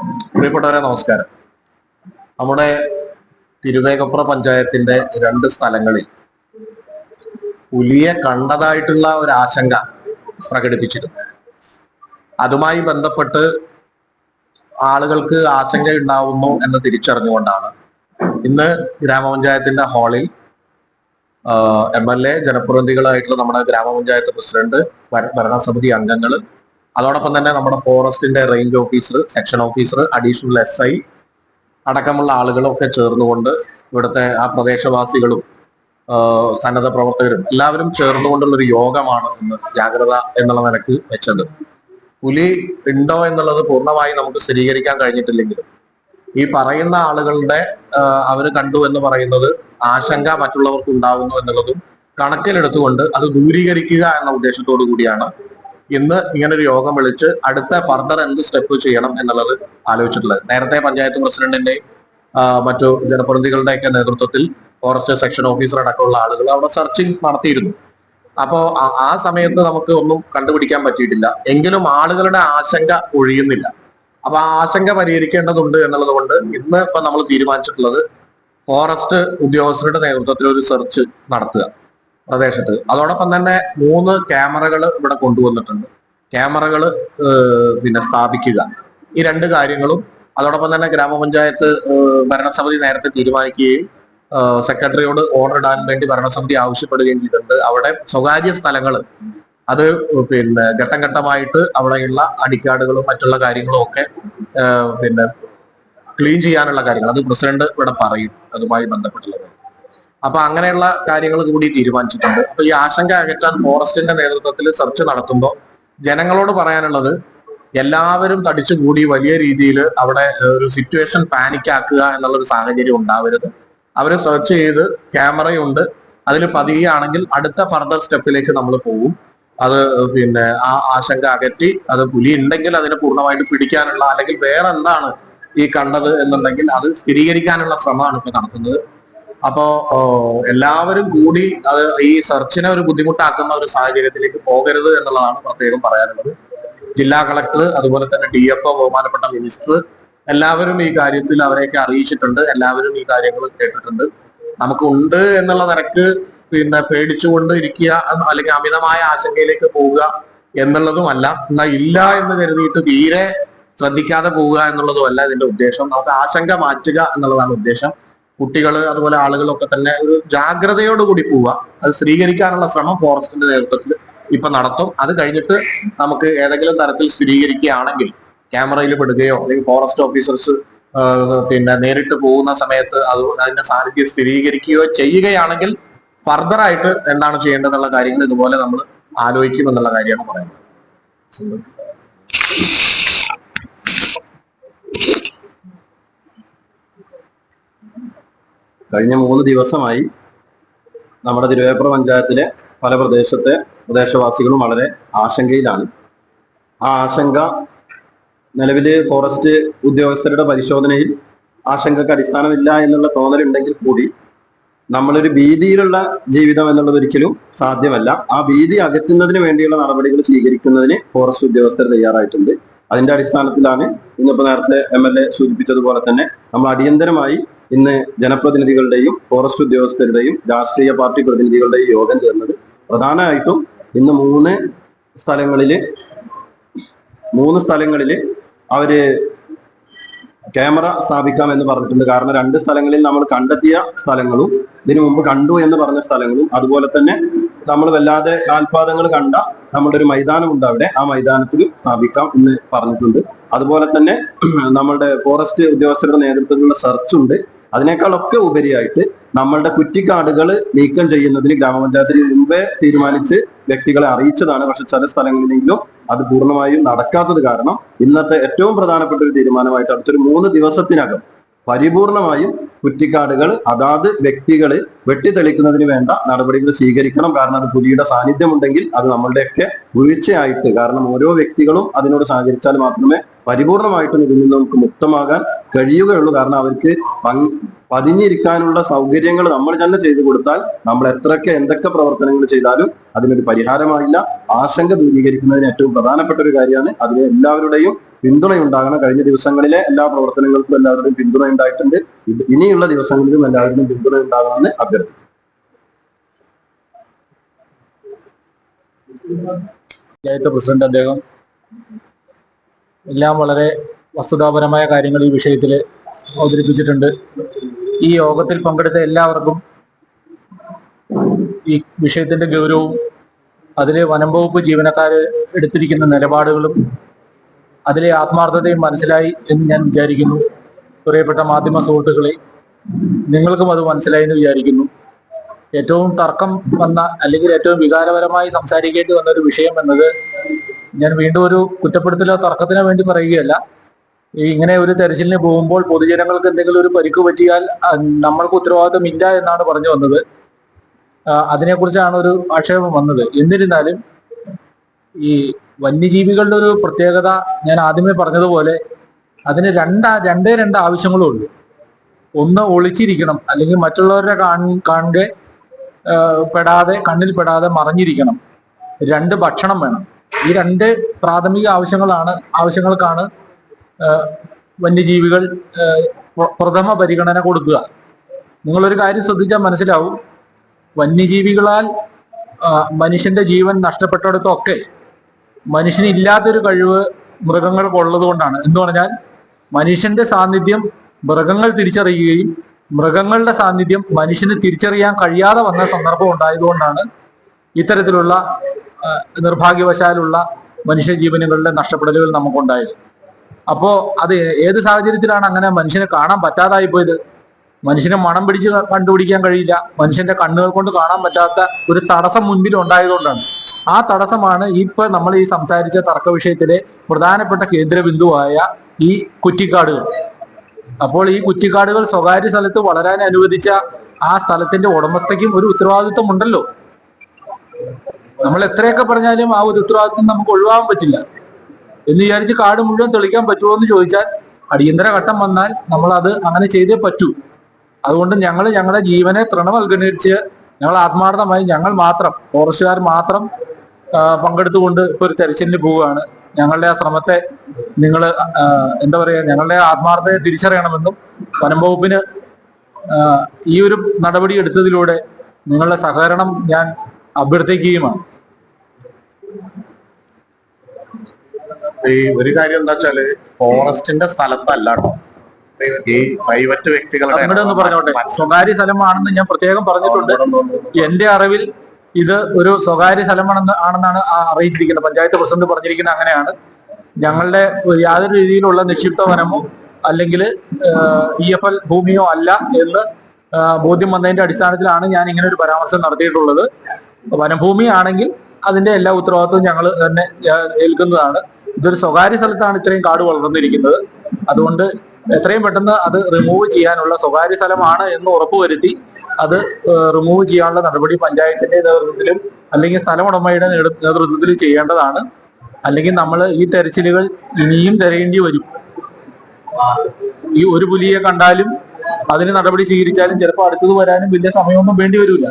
പ്രിയപ്പെട്ടവരെ നമസ്കാരം. നമ്മുടെ തിരുവേഗപ്പുറ പഞ്ചായത്തിന്റെ രണ്ട് സ്ഥലങ്ങളിൽ പുലിയെ കണ്ടതായിട്ടുള്ള ഒരു ആശങ്ക പ്രകടിപ്പിച്ചിരുന്നു അതുമായി ബന്ധപ്പെട്ട് ആളുകൾക്ക് ആശങ്ക ഉണ്ടാവുന്നു എന്ന് തിരിച്ചറിഞ്ഞുകൊണ്ടാണ് ഇന്ന് ഗ്രാമപഞ്ചായത്തിന്റെ ഹാളിൽ എം എൽ എ ജനപ്രതിനിധികളായിട്ടുള്ള നമ്മുടെ ഗ്രാമപഞ്ചായത്ത് പ്രസിഡന്റ് ഭരണസമിതി അംഗങ്ങൾ അതോടൊപ്പം തന്നെ നമ്മുടെ ഫോറസ്റ്റിന്റെ range officer section officer additional S I അടക്കമുള്ള ആളുകളൊക്കെ ചേർന്നുകൊണ്ട് ഇവിടുത്തെ ആ പ്രദേശവാസികളും സന്നദ്ധ പ്രവർത്തകരും എല്ലാവരും ചേർന്നുകൊണ്ടുള്ള ഒരു യോഗമാണ് ഇന്ന് ജാഗ്രത എന്നുള്ള നിലയ്ക്ക് വെച്ചത്. പുലി ഉണ്ടോ എന്നുള്ളത് പൂർണമായി നമുക്ക് സ്ഥിരീകരിക്കാൻ കഴിഞ്ഞിട്ടില്ലെങ്കിലും ഈ പറയുന്ന ആളുകളുടെ അവർ കണ്ടു എന്ന് പറയുന്നത് ആശങ്ക മറ്റുള്ളവർക്ക് ഉണ്ടാകുന്നു എന്നുള്ളതും കണക്കിലെടുത്തുകൊണ്ട് അത് ദൂരീകരിക്കുക എന്ന ഉദ്ദേശത്തോടു കൂടിയാണ് ഇന്ന് ഇങ്ങനൊരു യോഗം വിളിച്ച് അടുത്ത ഫർദർ എന്ത് സ്റ്റെപ്പ് ചെയ്യണം എന്നുള്ളത് ആലോചിച്ചിട്ടുള്ളത്. നേരത്തെ പഞ്ചായത്ത് പ്രസിഡന്റിന്റെ മറ്റു ജനപ്രതിനിധികളുടെയൊക്കെ നേതൃത്വത്തിൽ ഫോറസ്റ്റ് സെക്ഷൻ ഓഫീസർ അടക്കമുള്ള ആളുകൾ അവിടെ സെർച്ചിങ് നടത്തിയിരുന്നു. അപ്പോ ആ- ആ സമയത്ത് നമുക്ക് ഒന്നും കണ്ടുപിടിക്കാൻ പറ്റിയിട്ടില്ല. എങ്കിലും ആളുകളുടെ ആശങ്ക ഒഴിയുന്നില്ല. അപ്പൊ ആ ആശങ്ക പരിഹരിക്കേണ്ടതുണ്ട് എന്നുള്ളത് കൊണ്ട് ഇന്ന് ഇപ്പൊ നമ്മൾ തീരുമാനിച്ചിട്ടുള്ളത് ഫോറസ്റ്റ് ഉദ്യോഗസ്ഥരുടെ നേതൃത്വത്തിൽ ഒരു സെർച്ച് നടത്തുക. പ്രദേശത്ത്. അതോടൊപ്പം തന്നെ മൂന്ന് ക്യാമറകൾ ഇവിടെ കൊണ്ടുവന്നിട്ടുണ്ട്. ക്യാമറകൾ പിന്നെ സ്ഥാപിക്കുക. ഈ രണ്ട് കാര്യങ്ങളും അതോടൊപ്പം തന്നെ ഗ്രാമപഞ്ചായത്ത് ഭരണസമിതി നേരത്തെ തീരുമാനിക്കുകയും സെക്രട്ടറിയോട് ഓർഡർ ഇടാൻ വേണ്ടി ഭരണസമിതി ആവശ്യപ്പെടുകയും ചെയ്തിട്ടുണ്ട്. അവിടെ സ്വകാര്യ സ്ഥലങ്ങൾ അത് പിന്നെ ഘട്ടം ഘട്ടമായിട്ട് അവിടെയുള്ള അടിക്കാടുകളും മറ്റുള്ള കാര്യങ്ങളും ഒക്കെ പിന്നെ ക്ലീൻ ചെയ്യാനുള്ള കാര്യങ്ങൾ. അത് പ്രസിഡന്റ് ഇവിടെ പറയും. അതുമായി ബന്ധപ്പെട്ടുള്ളത്. അപ്പൊ അങ്ങനെയുള്ള കാര്യങ്ങൾ കൂടി തീരുമാനിച്ചിട്ടുണ്ട്. അപ്പൊ ഈ ആശങ്ക അകറ്റാൻ ഫോറസ്റ്റിന്റെ നേതൃത്വത്തിൽ സെർച്ച് നടത്തുമ്പോൾ ജനങ്ങളോട് പറയാനുള്ളത് എല്ലാവരും തടിച്ചുകൂടി വലിയ രീതിയിൽ അവിടെ ഒരു സിറ്റുവേഷൻ പാനിക് ആക്കുക എന്നുള്ള ഒരു സാഹചര്യം ഉണ്ടാവരുത്. അവർ സെർച്ച് ചെയ്ത് ക്യാമറയുണ്ട്. അതിൽ പതിയുകയാണെങ്കിൽ അടുത്ത ഫർദർ സ്റ്റെപ്പിലേക്ക് നമ്മൾ പോകും. അത് പിന്നെ ആ ആശങ്ക അകറ്റി അത് പുലി ഉണ്ടെങ്കിൽ അതിനെ പൂർണമായിട്ട് പിടിക്കാനുള്ള അല്ലെങ്കിൽ വേറെ എന്താണ് ഈ കണ്ടത് എന്നുണ്ടെങ്കിൽ അത് സ്ഥിരീകരിക്കാനുള്ള ശ്രമമാണ് ഇപ്പൊ നടത്തുന്നത്. അപ്പോ എല്ലാവരും കൂടി അത് ഈ സെർച്ചിനെ ഒരു ബുദ്ധിമുട്ടാക്കുന്ന ഒരു സാഹചര്യത്തിലേക്ക് പോകരുത് എന്നുള്ളതാണ് പ്രത്യേകം പറയാനുള്ളത്. ജില്ലാ കളക്ടർ അതുപോലെ തന്നെ ഡി എഫ് ഒ ബഹുമാനപ്പെട്ട മിനിസ്റ്റർ എല്ലാവരും ഈ കാര്യത്തിൽ അവരെയൊക്കെ അറിയിച്ചിട്ടുണ്ട്. എല്ലാവരും ഈ കാര്യങ്ങൾ കേട്ടിട്ടുണ്ട്. നമുക്ക് ഉണ്ട് എന്നുള്ള നിരക്ക് പിന്നെ പേടിച്ചുകൊണ്ട് ഇരിക്കുക അല്ലെങ്കിൽ അമിതമായ ആശങ്കയിലേക്ക് പോവുക എന്നുള്ളതുമല്ല. എന്നാൽ ഇല്ല എന്ന് കരുതിയിട്ട് തീരെ ശ്രദ്ധിക്കാതെ പോവുക എന്നുള്ളതുമല്ല ഇതിന്റെ ഉദ്ദേശം. നമുക്ക് ആശങ്ക മാറ്റുക എന്നുള്ളതാണ് ഉദ്ദേശം. കുട്ടികൾ അതുപോലെ ആളുകളൊക്കെ തന്നെ ഒരു ജാഗ്രതയോടുകൂടി പോവുക. അത് സ്വീകരിക്കാനുള്ള ശ്രമം ഫോറസ്റ്റിന്റെ നേതൃത്വത്തിൽ ഇപ്പൊ നടത്തും. അത് കഴിഞ്ഞിട്ട് നമുക്ക് ഏതെങ്കിലും തരത്തിൽ സ്ഥിരീകരിക്കുകയാണെങ്കിൽ ക്യാമറയിൽ പെടുകയോ അല്ലെങ്കിൽ ഫോറസ്റ്റ് ഓഫീസേഴ്സ് പിന്നെ നേരിട്ട് പോകുന്ന സമയത്ത് അത് അതിന്റെ സാന്നിധ്യം സ്ഥിരീകരിക്കുകയോ ചെയ്യുകയാണെങ്കിൽ ഫർദർ ആയിട്ട് എന്താണ് ചെയ്യേണ്ടതെന്നുള്ള കാര്യങ്ങൾ ഇതുപോലെ നമ്മൾ ആലോചിക്കും എന്നുള്ള കാര്യമാണ് പറയുന്നത്. കഴിഞ്ഞ മൂന്ന് ദിവസമായി നമ്മുടെ തിരുവേപ്പുറ പഞ്ചായത്തിലെ പല പ്രദേശത്തെ പ്രദേശവാസികളും വളരെ ആശങ്കയിലാണ്. ആ ആശങ്ക നിലവിൽ ഫോറസ്റ്റ് ഉദ്യോഗസ്ഥരുടെ പരിശോധനയിൽ ആശങ്കക്ക് അടിസ്ഥാനമില്ല എന്നുള്ള തോന്നലുണ്ടെങ്കിൽ കൂടി നമ്മളൊരു ഭീതിയിലുള്ള ജീവിതം എന്നുള്ളത് ഒരിക്കലും സാധ്യമല്ല. ആ ഭീതി അകറ്റുന്നതിന് വേണ്ടിയുള്ള നടപടികൾ സ്വീകരിക്കുന്നതിന് ഫോറസ്റ്റ് ഉദ്യോഗസ്ഥർ തയ്യാറായിട്ടുണ്ട്. അതിന്റെ അടിസ്ഥാനത്തിലാണ് ഇന്നിപ്പോ നേരത്തെ എം എൽ എ സൂചിപ്പിച്ചതുപോലെ തന്നെ നമ്മൾ അടിയന്തരമായി ഇന്ന് ജനപ്രതിനിധികളുടെയും ഫോറസ്റ്റ് ഉദ്യോഗസ്ഥരുടെയും രാഷ്ട്രീയ പാർട്ടി പ്രതിനിധികളുടെയും യോഗം ചേർന്നത് പ്രധാനമായിട്ടും ഇന്ന് മൂന്ന് സ്ഥലങ്ങളിൽ മൂന്ന് സ്ഥലങ്ങളിൽ അവർ ക്യാമറ സ്ഥാപിക്കാം എന്ന് പറഞ്ഞിട്ടുണ്ട്. കാരണം രണ്ട് സ്ഥലങ്ങളിൽ നമ്മൾ കണ്ടെത്തിയ സ്ഥലങ്ങളും ഇതിനു മുമ്പ് കണ്ടു എന്ന് പറഞ്ഞ സ്ഥലങ്ങളും അതുപോലെ തന്നെ നമ്മൾ വല്ലാതെ കാൽപാദങ്ങൾ കണ്ട നമ്മുടെ ഒരു മൈതാനമുണ്ട് അവിടെ. ആ മൈതാനത്തിൽ സ്ഥാപിക്കാം എന്ന് പറഞ്ഞിട്ടുണ്ട്. അതുപോലെ തന്നെ നമ്മളുടെ ഫോറസ്റ്റ് ഉദ്യോഗസ്ഥരുടെ നേതൃത്വത്തിലുള്ള സെർച്ച് ഉണ്ട്. അതിനേക്കാളൊക്കെ ഉപരിയായിട്ട് നമ്മളുടെ കുറ്റിക്കാടുകൾ നീക്കം ചെയ്യുന്നതിന് ഗ്രാമപഞ്ചായത്തിന് മുമ്പേ തീരുമാനിച്ച് വ്യക്തികളെ അറിയിച്ചതാണ്. പക്ഷെ ചില സ്ഥലങ്ങളിലെങ്കിലും അത് പൂർണമായും നടക്കാത്തത് കാരണം ഇന്നത്തെ ഏറ്റവും പ്രധാനപ്പെട്ട ഒരു തീരുമാനമായിട്ട് അടുത്തൊരു മൂന്ന് ദിവസത്തിനകം പരിപൂർണമായും കുറ്റിക്കാടുകൾ അതാത് വ്യക്തികൾ വെട്ടിത്തെളിക്കുന്നതിന് വേണ്ട നടപടികൾ സ്വീകരിക്കണം. കാരണം അത് പുലിയുടെ സാന്നിധ്യമുണ്ടെങ്കിൽ അത് നമ്മളുടെയൊക്കെ വീഴ്ചയായിട്ട് കാരണം ഓരോ വ്യക്തികളും അതിനോട് സഹകരിച്ചാൽ മാത്രമേ പരിപൂർണമായിട്ടും ഇതിൽ നിന്ന് നമുക്ക് മുക്തമാകാൻ കഴിയുകയുള്ളൂ. കാരണം അവർക്ക് പതിഞ്ഞിരിക്കാനുള്ള സൗകര്യങ്ങൾ നമ്മൾ തന്നെ ചെയ്തു കൊടുത്താൽ നമ്മൾ എത്രയൊക്കെ എന്തൊക്കെ പ്രവർത്തനങ്ങൾ ചെയ്താലും അതിനൊരു പരിഹാരമായില്ല. ആശങ്ക ദൂരീകരിക്കുന്നതിന് ഏറ്റവും പ്രധാനപ്പെട്ട ഒരു കാര്യമാണ് അതിന് എല്ലാവരുടെയും പിന്തുണയുണ്ടാകണം. കഴിഞ്ഞ ദിവസങ്ങളിലെ എല്ലാ പ്രവർത്തനങ്ങൾക്കും എല്ലാവരുടെയും പിന്തുണ ഉണ്ടായിട്ടുണ്ട് ഇനിയുള്ള ദിവസങ്ങളിലും എല്ലാവരുടെയും പിന്തുണ ഉണ്ടാകണമെന്ന് അഭ്യർത്ഥിക്കുന്നു. പഞ്ചായത്ത് പ്രസിഡന്റ് അദ്ദേഹം. എല്ലാം വളരെ വസ്തുതാപരമായ കാര്യങ്ങൾ ഈ വിഷയത്തിൽ അവതരിപ്പിച്ചിട്ടുണ്ട്. ഈ യോഗത്തിൽ പങ്കെടുത്ത എല്ലാവർക്കും ഈ വിഷയത്തിന്റെ ഗൗരവവും അതിലെ വനം വകുപ്പ് ജീവനക്കാർ എടുത്തിരിക്കുന്ന നിലപാടുകളും അതിലെ ആത്മാർത്ഥതയും മനസ്സിലായി എന്ന് ഞാൻ വിചാരിക്കുന്നു. പ്രിയപ്പെട്ട മാധ്യമ സുഹൃത്തുക്കളെ നിങ്ങൾക്കും അത് മനസ്സിലായി എന്ന് വിചാരിക്കുന്നു. ഏറ്റവും തർക്കം വന്ന അല്ലെങ്കിൽ ഏറ്റവും വികാരപരമായി സംസാരിക്കേണ്ടി വന്ന ഒരു വിഷയം എന്നത് ഞാൻ വീണ്ടും ഒരു കുറ്റപ്പെടുത്തലോ തർക്കത്തിനോ വേണ്ടി പറയുകയല്ല. ഈ ഇങ്ങനെ ഒരു തെരച്ചിലിന് പോകുമ്പോൾ പൊതുജനങ്ങൾക്ക് എന്തെങ്കിലും ഒരു പരിക്ക് പറ്റിയാൽ നമ്മൾക്ക് ഉത്തരവാദിത്വം ഇല്ല എന്നാണ് പറഞ്ഞു വന്നത്. അതിനെക്കുറിച്ചാണ് ഒരു ആക്ഷേപം വന്നത്. എന്നിരുന്നാലും ഈ വന്യജീവികളുടെ ഒരു പ്രത്യേകത ഞാൻ ആദ്യമേ പറഞ്ഞതുപോലെ അതിന് രണ്ട രണ്ടേ രണ്ട് ആവശ്യങ്ങളും ഒന്ന് ഒളിച്ചിരിക്കണം അല്ലെങ്കിൽ മറ്റുള്ളവരെ കാണുക പെടാതെ കണ്ണിൽ പെടാതെ മറഞ്ഞിരിക്കണം. രണ്ട് ഭക്ഷണം വേണം. ഈ രണ്ട് പ്രാഥമിക ആവശ്യങ്ങളാണ് ആവശ്യങ്ങൾക്കാണ് വന്യജീവികൾ പ്രഥമ പരിഗണന കൊടുക്കുക. നിങ്ങളൊരു കാര്യം ശ്രദ്ധിച്ചാൽ മനസ്സിലാവും. വന്യജീവികളാൽ മനുഷ്യന്റെ ജീവൻ നഷ്ടപ്പെട്ടിടത്തൊക്കെ മനുഷ്യന് ഇല്ലാത്തൊരു കഴിവ് മൃഗങ്ങൾക്കുള്ളത് കൊണ്ടാണ് എന്ന് പറഞ്ഞാൽ മനുഷ്യന്റെ സാന്നിധ്യം മൃഗങ്ങൾ തിരിച്ചറിയുകയും മൃഗങ്ങളുടെ സാന്നിധ്യം മനുഷ്യന് തിരിച്ചറിയാൻ കഴിയാതെ വന്ന സന്ദർഭം ഉണ്ടായതുകൊണ്ടാണ് ഇത്തരത്തിലുള്ള നിർഭാഗ്യവശാലുള്ള മനുഷ്യജീവനുകളുടെ നഷ്ടപ്പെടലുകൾ നമുക്കുണ്ടായത്. അപ്പോ അത് ഏത് സാഹചര്യത്തിലാണ് അങ്ങനെ മനുഷ്യനെ കാണാൻ പറ്റാതായി പോയത്? മനുഷ്യനെ മണം പിടിച്ച് കണ്ടുപിടിക്കാൻ കഴിയില്ല. മനുഷ്യന്റെ കണ്ണുകൾ കൊണ്ട് കാണാൻ പറ്റാത്ത ഒരു തടസ്സം മുൻപിൽ ഉണ്ടായതുകൊണ്ടാണ്. ആ തടസ്സമാണ് ഇപ്പൊ നമ്മൾ ഈ സംസാരിച്ച തർക്ക വിഷയത്തിലെ പ്രധാനപ്പെട്ട കേന്ദ്രബിന്ദുവായ ഈ കുറ്റിക്കാടുകൾ. അപ്പോൾ ഈ കുറ്റിക്കാടുകൾ സ്വകാര്യ സ്ഥലത്ത് വളരാൻ അനുവദിച്ച ആ സ്ഥലത്തിന്റെ ഉടമസ്ഥയ്ക്കും ഒരു ഉത്തരവാദിത്വം ഉണ്ടല്ലോ നമ്മൾ എത്രയൊക്കെ പറഞ്ഞാലും ആ ഒരു ഉത്തരവാദിത്വം നമുക്ക് ഒഴിവാക്കാൻ പറ്റില്ല. എന്ന് വിചാരിച്ച് കാട് മുഴുവൻ തെളിക്കാൻ പറ്റുമോ എന്ന് ചോദിച്ചാൽ അടിയന്തര ഘട്ടം വന്നാൽ നമ്മൾ അത് അങ്ങനെ ചെയ്തേ പറ്റൂ. അതുകൊണ്ട് ഞങ്ങൾ ഞങ്ങളുടെ ജീവനെ തൃണവൽക്കരിച്ച് ഞങ്ങൾ ആത്മാർത്ഥമായി ഞങ്ങൾ മാത്രം ഫോറസ്റ്റുകാർ മാത്രം പങ്കെടുത്തുകൊണ്ട് ഇപ്പൊ ഒരു തെരച്ചിലിന് പോവുകയാണ്. ഞങ്ങളുടെ ആ ശ്രമത്തെ നിങ്ങൾ എന്താ പറയാ ഞങ്ങളുടെ ആത്മാർത്ഥതയെ തിരിച്ചറിയണമെന്നും വനം വകുപ്പിന് ഈ ഒരു നടപടി എടുത്തതിലൂടെ നിങ്ങളുടെ സഹകരണം ഞാൻ അഭ്യർത്ഥിക്കുകയുമാണ്. ഈ ഒരു കാര്യം എന്താ വെച്ചാൽ ഫോറസ്റ്റിന്റെ സ്ഥലത്തല്ല കേട്ടോ ഈ പ്രൈവറ്റ് വ്യക്തികളുടെ ഒന്ന് പറഞ്ഞോട്ടെ? സ്വകാര്യ സ്ഥലമാണെന്ന് ഞാൻ പ്രത്യേകം പറഞ്ഞിട്ടുണ്ട്. എന്റെ അറിവിൽ ഇത് ഒരു സ്വകാര്യ സ്ഥലമാണെന്ന് ആണെന്നാണ് അറിയിച്ചിരിക്കുന്നത്. പഞ്ചായത്ത് പ്രസിഡന്റ് പറഞ്ഞിരിക്കുന്നത് അങ്ങനെയാണ്. ഞങ്ങളുടെ യാതൊരു രീതിയിലുള്ള നിക്ഷിപ്ത വനമോ അല്ലെങ്കിൽ ഇ എഫ് എൽ ഭൂമിയോ അല്ല എന്ന് ബോധ്യം വന്നതിന്റെ അടിസ്ഥാനത്തിലാണ് ഞാൻ ഇങ്ങനെ ഒരു പരാമർശം നടത്തിയിട്ടുള്ളത്. വനഭൂമി ആണെങ്കിൽ അതിന്റെ എല്ലാ ഉത്തരവാദിത്വവും ഞങ്ങൾ തന്നെ ഏൽക്കുന്നതാണ്. ഇതൊരു സ്വകാര്യ സ്ഥലത്താണ് ഇത്രയും കാട് വളർന്നിരിക്കുന്നത്. അതുകൊണ്ട് എത്രയും പെട്ടെന്ന് അത് റിമൂവ് ചെയ്യാനുള്ള സ്വകാര്യ സ്ഥലമാണ് എന്ന് ഉറപ്പുവരുത്തി അത് റിമൂവ് ചെയ്യാനുള്ള നടപടി പഞ്ചായത്തിന്റെ നേതൃത്വത്തിലും അല്ലെങ്കിൽ സ്ഥലമുടമയുടെ നേതൃ- നേതൃത്വത്തിലും ചെയ്യേണ്ടതാണ്. അല്ലെങ്കിൽ നമ്മൾ ഈ തെരച്ചിലുകൾ ഇനിയും തിരയേണ്ടി വരും. ഈ ഒരു പുലിയെ കണ്ടാലും അതിന് നടപടി സ്വീകരിച്ചാലും ചിലപ്പോൾ അടുത്തത് വരാനും വലിയ സമയമൊന്നും വേണ്ടി വരില്ല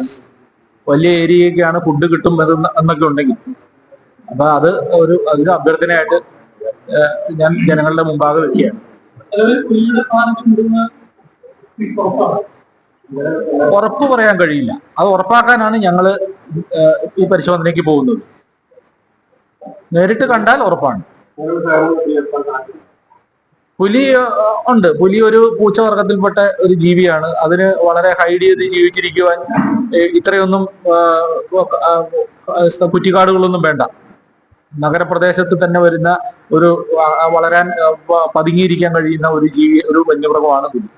വലിയ ഏരിയയൊക്കെയാണ് ഫുഡ് കിട്ടും എന്നൊക്കെ ഉണ്ടെങ്കിൽ. അപ്പൊ അത് ഒരു അതൊരു അഭ്യർത്ഥനയായിട്ട് ഞാൻ ജനങ്ങളുടെ മുമ്പാകെ വെക്കുകയാണ്. ഉറപ്പ് പറയാൻ കഴിയില്ല. അത് ഉറപ്പാക്കാനാണ് ഞങ്ങൾ ഈ പരിശോധനയ്ക്ക് പോകുന്നത്. നേരിട്ട് കണ്ടാൽ ഉറപ്പാണ്. പുലി ഉണ്ട്. പുലി ഒരു പൂച്ചവർഗത്തിൽപ്പെട്ട ഒരു ജീവിയാണ്. അതിന് വളരെ ഹൈഡ് ചെയ്ത് ജീവിച്ചിരിക്കുവാൻ ഇത്രയൊന്നും കുറ്റിക്കാടുകളൊന്നും വേണ്ട. നഗരപ്രദേശത്ത് തന്നെ വരുന്ന ഒരു വളരാൻ പതുങ്ങിയിരിക്കാൻ കഴിയുന്ന ഒരു ജീവി ഒരു വന്യമൃഗമാണ് പുലി